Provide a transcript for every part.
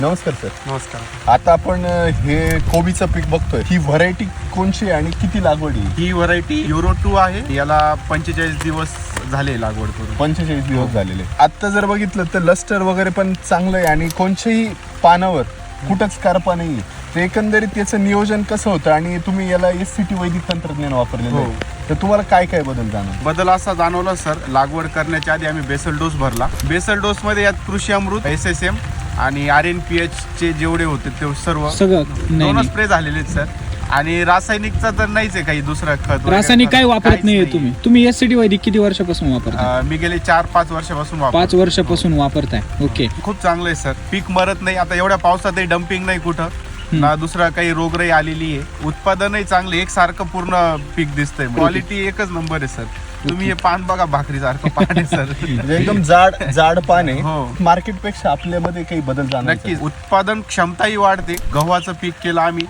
नमस्कार सर. नमस्कार. आता आपण अ, हे कोबीचं पीक बघतोय. ही व्हरायटी कोणची आणि किती लागवड आहे? ही व्हरायटी युरो टू आहे. याला पंचेचाळीस दिवस झाले लागवड करून. पंचेचाळीस दिवस झालेले. आता जर बघितलं तर लस्टर वगैरे पण चांगलं आहे आणि कोणत्याही पानावर कुठंच कारपा नाही तर एकंदरीत त्याचं नियोजन कसं होतं आणि तुम्ही याला एस सी टी वैदिक तंत्रज्ञान वापरलेलं हो. आहे तर तुम्हाला काय काय बदल जाणवलं? बदल असा जाणवला सर. लागवड करण्याच्या आधी आम्ही बेसल डोस भरला. बेसल डोस मध्ये यात Krishi Amrut S S M आणि आर एन पी एच चे जेवढे होते ते सर्व सगळं नाही दोनच नाही. स्प्रे झालेले आहेत सर आणि रासायनिकचा तर नाहीच आहे काही दुसरं खत वगैरे. रासायनिक काय वापरत काहीच नाहीये नाही. तुम्ही. तुम्ही एस सी वैदिक किती वर्षापासून वापरता अं, मी गेले चार पाच वर्षापासून पाच वर्षापासून वापरताय. ओके. खूप चांगलं आहे सर पीक मरत नाही. आता एवढ्या पावसातही डम्पिंग नाही कुठं. ना दुसरा काही रोगराई आलेली आहे. उत्पादनही चांगले. एक सारखं पूर्ण पीक दिसतंय. क्वालिटी एकच नंबर आहे सर तुम्ही हे पान बघा भाकरी सारखं पान आहे सर म्हणजे एकदम जाड जाड पान आहे. हो. मार्केटपेक्षा आपल्यामध्ये काही बदल जाणवतो नक्कीच. उत्पादन क्षमताही वाढते. गव्हाचं पीक केलं आम्ही.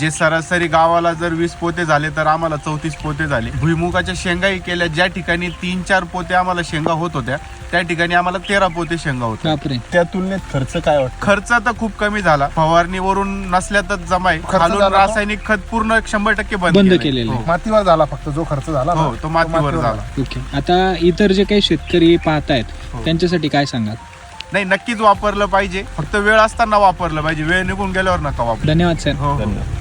जे सरासरी गावाला जर वीस पोते झाले तर आम्हाला चौतीस पोते झाले. भुईमुगाच्या शेंगाही केल्या. ज्या ठिकाणी तीन चार पोते आम्हाला शेंगा होत होत्या त्या ठिकाणी आम्हाला तेरा पोते शेंगा होत्या. बापरे. त्या तुलनेत खर्च काय वाटतं? खर्च तर खूप कमी झाला. फवारणीवरून नसल्यातच जमाय खर्च खालून झाला का? रासायनिक खत पूर्ण शंभर टक्के बंद बंद केलंय. केलेलं आहे. हो. मातीवर झाला फक्त जो खर्च झाला ना, हो तो मातीवर झाला. ओके. आता इतर जे काही शेतकरी पाहतायत हो. त्यांच्यासाठी काय सांगाल? नाही नक्कीच वापरलं पाहिजे. फक्त वेळ असताना वापरलं पाहिजे. वेळ निघून गेल्यावर नका वापर. धन्यवाद सर. हो हो. धन्यवाद.